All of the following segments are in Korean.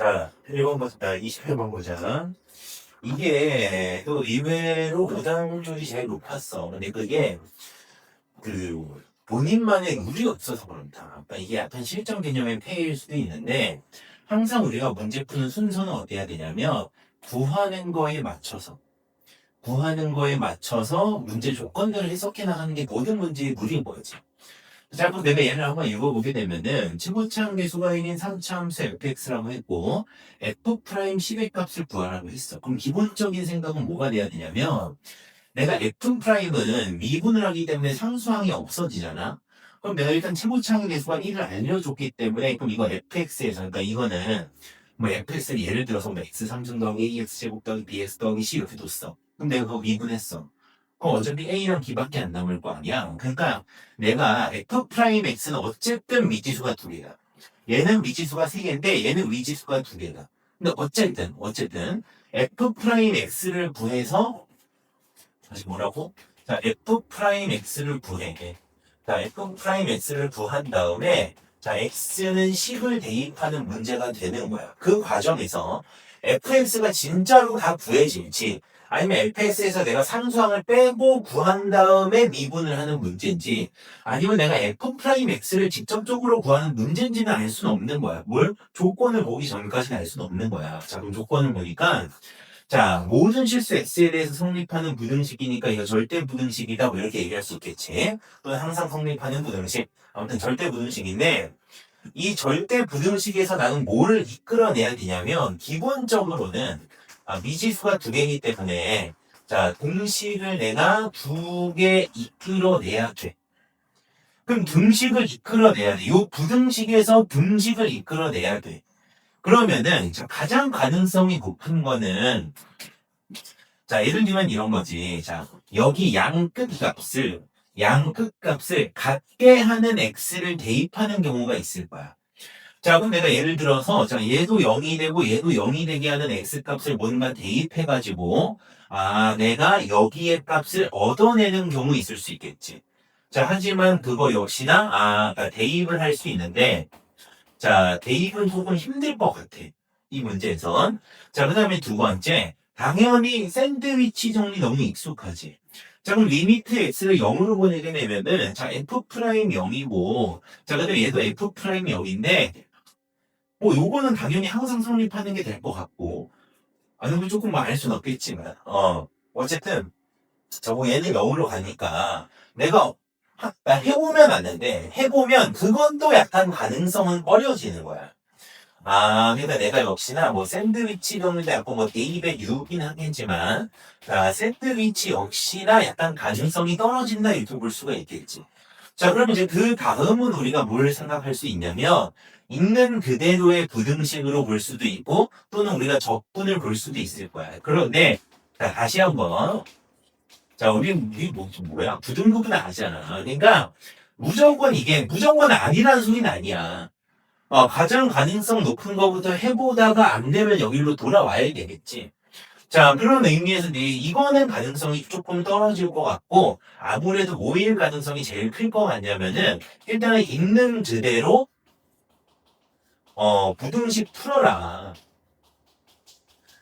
자, 1번 보자. 21번 보자. 이게 또 의외로 부담률이 제일 높았어. 근데 그게 그 본인만의 룰이 없어서 그렇다. 그러니까 이게 약간 실전 개념의 폐일 수도 있는데 항상 우리가 문제 푸는 순서는 어때야 되냐면 구하는 거에 맞춰서 구하는 거에 맞춰서 문제 조건들을 해석해 나가는 게 모든 문제의 룰인 거지. 자, 그럼 내가 얘를 한번 읽어보게 되면은 최고차항 계수가 있는 상차함수 fx라고 했고 f 프라임 10의 값을 구하라고 했어. 그럼 기본적인 생각은 뭐가 돼야 되냐면 내가 f 프라임은 미분을 하기 때문에 상수항이 없어지잖아. 그럼 내가 일단 최고차항 계수가 1을 알려줬기 때문에 그럼 이거 fx에서 그러니까 이거는 뭐 fx를 예를 들어서 뭐 x 3중 더하기 ax 제곱 더하기 bx 더하기 c 이렇게 뒀어. 그럼 내가 그거 미분했어. 그럼 어차피 a랑 b밖에 안 남을 거 아니야. 그러니까 내가 f 프라임 x는 어쨌든 미지수가 두 개다. 얘는 미지수가 세 개인데 얘는 미지수가 두 개다. 근데 어쨌든 어쨌든 f 프라임 x를 구해서 다시 뭐라고? 자 f 프라임 x를 구해. 자 f 프라임 x를 구한 다음에 자 x는 10을 대입하는 문제가 되는 거야. 그 과정에서 fx가 진짜로 다 구해질지 아니면 fx에서 내가 상수항을 빼고 구한 다음에 미분을 하는 문제인지 아니면 내가 f 프라임 x를 직접적으로 구하는 문제인지는 알 수는 없는 거야. 뭘? 조건을 보기 전까지는 알 수는 없는 거야. 자, 그럼 조건을 보니까 자, 모든 실수 x에 대해서 성립하는 부등식이니까 이거 절대 부등식이다 뭐 이렇게 얘기할 수 있겠지. 또는 항상 성립하는 부등식. 아무튼 절대 부등식인데 이 절대 부등식에서 나는 뭐를 이끌어내야 되냐면 기본적으로는 아, 미지수가 두 개이기 때문에 자 등식을 내가 두 개 이끌어내야 돼. 그럼 등식을 이끌어내야 돼. 이 부등식에서 등식을 이끌어내야 돼. 그러면은 자, 가장 가능성이 높은 거는 자 예를 들면 이런 거지. 자 여기 양 끝값을 양 끝값을 같게 하는 x를 대입하는 경우가 있을 거야. 자, 그럼 내가 예를 들어서, 자, 얘도 0이 되고 얘도 0이 되게 하는 x값을 뭔가 대입해가지고, 아, 내가 여기에 값을 얻어내는 경우 있을 수 있겠지. 자, 하지만 그거 역시나, 아, 그러니까 대입을 할 수 있는데, 자, 대입은 조금 힘들 것 같아. 이 문제에선. 자, 그 다음에 두 번째, 당연히 샌드위치 정리 너무 익숙하지. 자, 그럼 리미트 x를 0으로 보내게 되면은, 자, f 프라임 0이고, 자, 그 다음에 얘도 f 프라임 0인데, 뭐 요거는 당연히 항상 성립하는 게 될 것 같고 아니면 조금 뭐알 수는 없겠지만 어 어쨌든 저거 얘는 영으로 가니까 내가 하- 나 해보면 아는데 해보면 그건 또 약간 가능성은 꺼려지는 거야. 아, 그러니까 내가 역시나 뭐 샌드위치 정도 약간 뭐 대입에 유긴 하겠지만 아, 샌드위치 역시나 약간 가능성이 떨어진다 이렇게 볼 수가 있겠지. 자, 그럼 이제 그 다음은 우리가 뭘 생각할 수 있냐면 있는 그대로의 부등식으로 볼 수도 있고 또는 우리가 적분을 볼 수도 있을 거야. 그런데 자, 다시 한 번 자 우리 우리 뭐 뭐야 부등급은 아잖아. 그러니까 무조건 이게 무조건 아니라는 소리는 아니야. 어, 가장 가능성 높은 거부터 해보다가 안 되면 여기로 돌아와야 되겠지. 자, 그런 의미에서 네, 이거는 가능성이 조금 떨어질 것 같고, 아무래도 뭐일 가능성이 제일 클 것 같냐면은, 일단은 있는 그대로 어, 부등식 풀어라.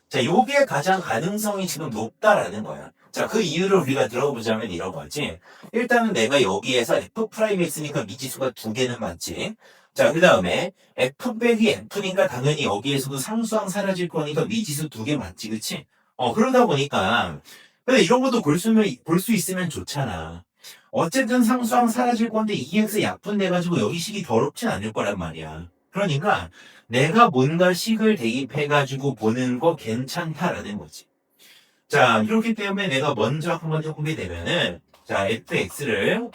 자, 요게 가장 가능성이 지금 높다라는 거야. 자, 그 이유를 우리가 들어보자면 이런 거지. 일단은 내가 여기에서 f 프라임 있으니까 미지수가 두 개는 맞지. 자, 그 다음에 f 빼기 f니까 당연히 여기에서도 상수항 사라질 거니까 미지수 두 개 맞지, 그치? 어, 그러다 보니까. 근데 이런 것도 볼 수, 볼 수 있으면 좋잖아. 어쨌든 상수항 사라질 건데 EX 약분돼가지고 여기 식이 더럽진 않을 거란 말이야. 그러니까 내가 뭔가 식을 대입해가지고 보는 거 괜찮다라는 거지. 자, 이렇기 때문에 내가 먼저 한번 해보게 되면은, 자, fx를,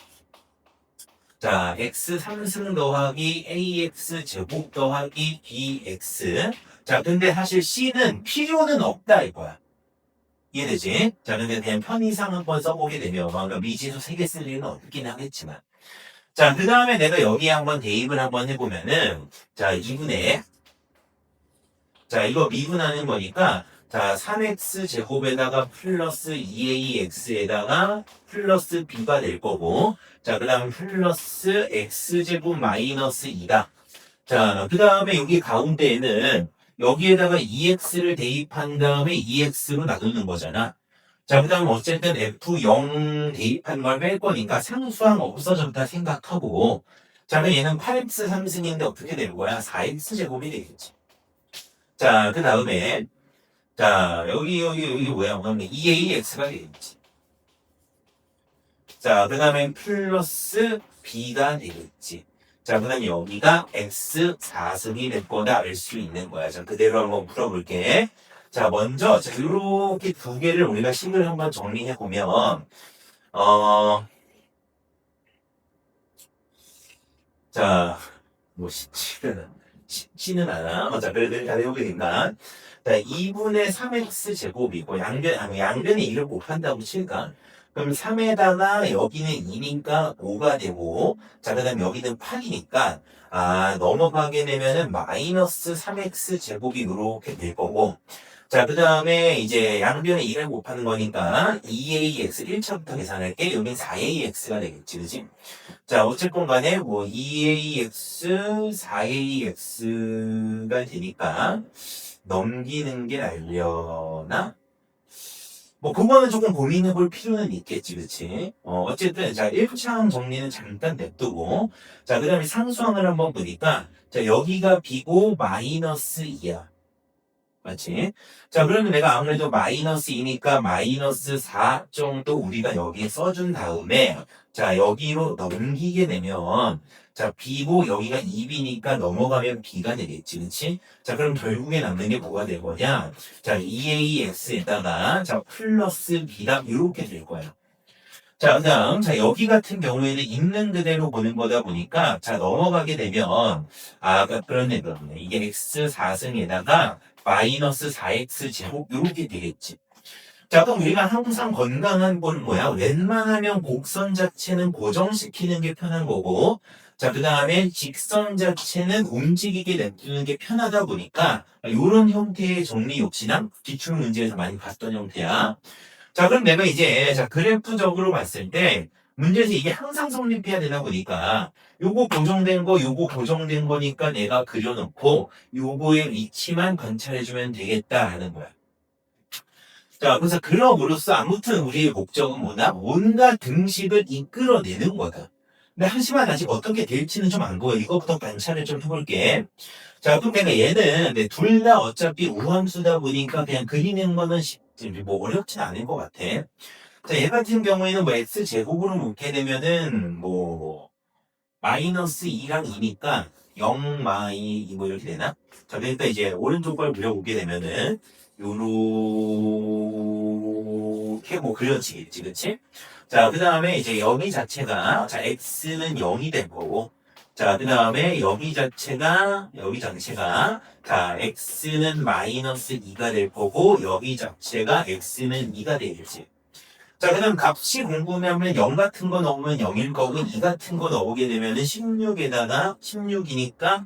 자, x 3승 더하기 ax 제곱 더하기 bx. 자, 근데 사실 c는 필요는 없다 이거야. 이해되지? 자, 근데 그냥 편의상 한번 써보게 되면, 뭔가 미지수 3개 쓸 일은 없긴 하겠지만. 자, 그 다음에 내가 여기에 한번 대입을 한번 해보면은, 자, 2분의, 자, 이거 미분하는 거니까, 자, 3x 제곱에다가 플러스 2ax에다가 플러스 b가 될 거고, 자, 그 다음 플러스 x제곱 마이너스 2다. 자, 그 다음에 여기 가운데에는, 여기에다가 EX를 대입한 다음에 EX로 나누는 거잖아. 자, 그 다음 어쨌든 F0 대입한 걸 뺄 거니까 상수항 없어졌다 생각하고 자, 그럼 얘는 8x 3승인데 어떻게 되는 거야? 4x 제곱이 되겠지. 자, 그 다음에 자, 여기 여기 여기 뭐야? 그러면 2ax가 되겠지. 자, 그 다음에 플러스 b가 되겠지. 자, 그 다음에 여기가 x 4승이 될 거다 알 수 있는 거야. 자, 그대로 한번 풀어볼게. 자, 먼저, 자, 요렇게 두 개를 우리가 식을 한번 정리해 보면, 어, 자, 뭐, 쉽지는, 쉽지는 않아. 어, 자, 그래도 잘 해보니까. 자, 2분의 3x 제곱이고, 양변, 아니, 양변이 1을 곱한다고 칠까? 그럼 3에다가 여기는 2니까 5가 되고, 자, 그 다음에 여기는 8이니까, 아, 넘어가게 되면은 마이너스 3x 제곱이 이렇게 될 거고, 자, 그 다음에 이제 양변에 2를 곱하는 거니까 2ax 1차부터 계산할게. 여긴 4ax가 되겠지, 그지? 자, 어쨌건 간에 뭐 2ax, 4ax가 되니까 넘기는 게 날려나? 뭐 그거는 조금 고민해 볼 필요는 있겠지, 그치? 어, 어쨌든 자 1차항 정리는 잠깐 냅두고 자, 그 다음에 상수항을 한번 보니까 자, 여기가 b고 마이너스 2야. 맞지? 자, 그러면 내가 아무래도 마이너스 2니까 마이너스 4 정도 우리가 여기에 써준 다음에, 자, 여기로 넘기게 되면, 자, B고 여기가 2B니까 넘어가면 B가 되겠지, 그치? 자, 그럼 결국에 남는 게 뭐가 될 거냐? 자, 2AX에다가, 자, 플러스 B랑 이렇게 될 거야. 자, 그 다음, 자, 여기 같은 경우에는 있는 그대로 보는 거다 보니까, 자, 넘어가게 되면, 아, 아까 그런 애 그렇네. 이게 X4승에다가, 마이너스 4x 제곱 이렇게 되겠지. 자, 그럼 우리가 항상 건강한 건 뭐야? 웬만하면 곡선 자체는 고정시키는 게 편한 거고, 자, 그 다음에 직선 자체는 움직이게 냅두는 게 편하다 보니까, 이런 형태의 정리 욕심은 기출 문제에서 많이 봤던 형태야. 자, 그럼 내가 이제, 자, 그래프적으로 봤을 때, 문제에서 이게 항상 성립해야 되다 보니까, 요거 고정된 거, 요거 고정된 거니까 내가 그려놓고, 요거의 위치만 관찰해주면 되겠다 하는 거야. 자, 그래서 그럼으로써 아무튼 우리의 목적은 뭐다? 뭔가 등식을 이끌어내는 거다. 근데 하지만 아직 어떻게 될지는 좀 안 보여. 이거부터 관찰을 좀 해볼게. 자, 그럼 내가 얘는 둘다 어차피 우함수다 보니까 그냥 그리는 거는 쉽지, 뭐 어렵진 않을 것 같아. 자, 얘 같은 경우에는 뭐 x 제곱으로 묶게 되면은 뭐 마이너스 2랑 2니까 0 마이 뭐 이렇게 되나? 자, 그러니까 이제 오른쪽 걸 그려보게 되면은 요렇게 뭐 그려지겠지, 그치? 자, 그 다음에 이제 여기 자체가, 자, x는 0이 될 거고, 자, 그 다음에 여기 자체가, 여기 자체가, 자, x는 마이너스 2가 될 거고, 여기 자체가 x는 2가 되겠지. 자, 그 다음 값이 궁금하면 0 같은 거 넣으면 0일 거고, 2 같은 거 넣게 되면은 16에다가 16이니까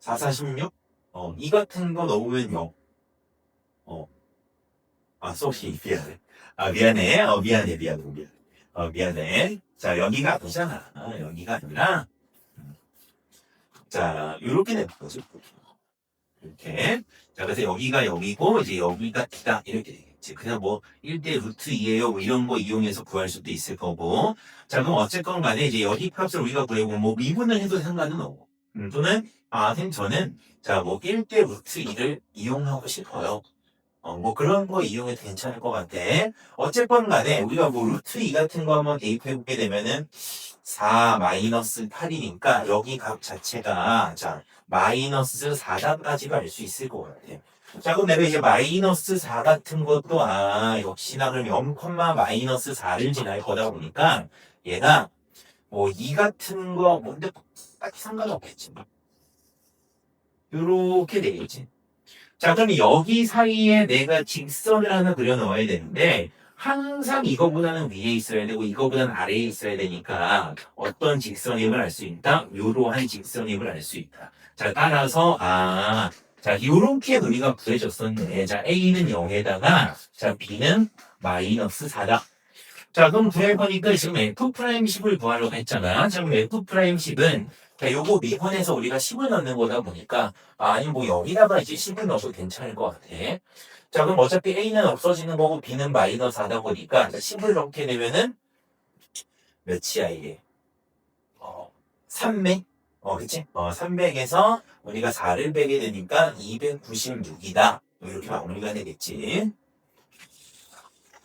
4, 4, 16? 어, 2 같은 거 넣으면 0. 어. 아, 쏘시, 미안해. 아, 미안해. 어, 미안해, 미안해, 미안해. 어, 미안해. 자, 여기가 아니잖아. 아, 여기가 아니라. 음. 자, 요렇게 되는 거죠. 이렇게. 자, 그래서 여기가 여기고, 이제 여기가 D다. 이렇게 되겠지. 그냥 뭐, 1대 루트 2에요. 뭐 이런 거 이용해서 구할 수도 있을 거고. 자, 그럼 어쨌건 간에 이제 여기 값을 우리가 구해고, 뭐, 미분을 해도 상관은 없고. 음, 또는, 아, 선생님, 저는, 자, 뭐, 1대 루트 2를 이용하고 싶어요. 어, 뭐 그런 거 이용해도 괜찮을 것 같아. 어쨌건 간에 우리가 뭐 루트 2 같은 거 한번 대입해보게 되면은 4 마이너스 8이니까 여기 값 자체가 자 마이너스 4단까지가 알수 있을 것 같아. 자 그럼 내가 이제 마이너스 4 같은 것도 아 역시나 그럼 0, 마이너스 4를 지날 거다 보니까 얘가 뭐 2 같은 거 뭔데 딱히 상관없겠지. 요렇게 되겠지. 자, 그럼 여기 사이에 내가 직선을 하나 그려 넣어야 되는데, 항상 이거보다는 위에 있어야 되고, 이거보다는 아래에 있어야 되니까, 어떤 직선임을 알 수 있다? 요러한 직선임을 알 수 있다. 자, 따라서, 아, 자, 요렇게 우리가 구해줬었네. 자, A는 0에다가, 자, B는 마이너스 4다. 자, 그럼 구해보니까 지금 F'10을 구하려고 했잖아. 자, 그럼 F'10은 자, 요거 미분해서 우리가 10을 넣는 거다 보니까, 아, 아니, 뭐, 여기다가 이제 10을 넣어도 괜찮을 것 같아. 자, 그럼 어차피 A는 없어지는 거고, B는 마이너스 하다 보니까, 10을 넣게 되면은, 몇이야, 이게? 어, 300? 어, 그치? 어, 300에서 우리가 4를 빼게 되니까 296이다. 이렇게 마무리가 되겠지.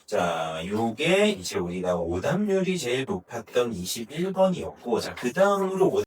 자, 요게 이제 우리가 오답률이 제일 높았던 21번이었고, 자, 그 다음으로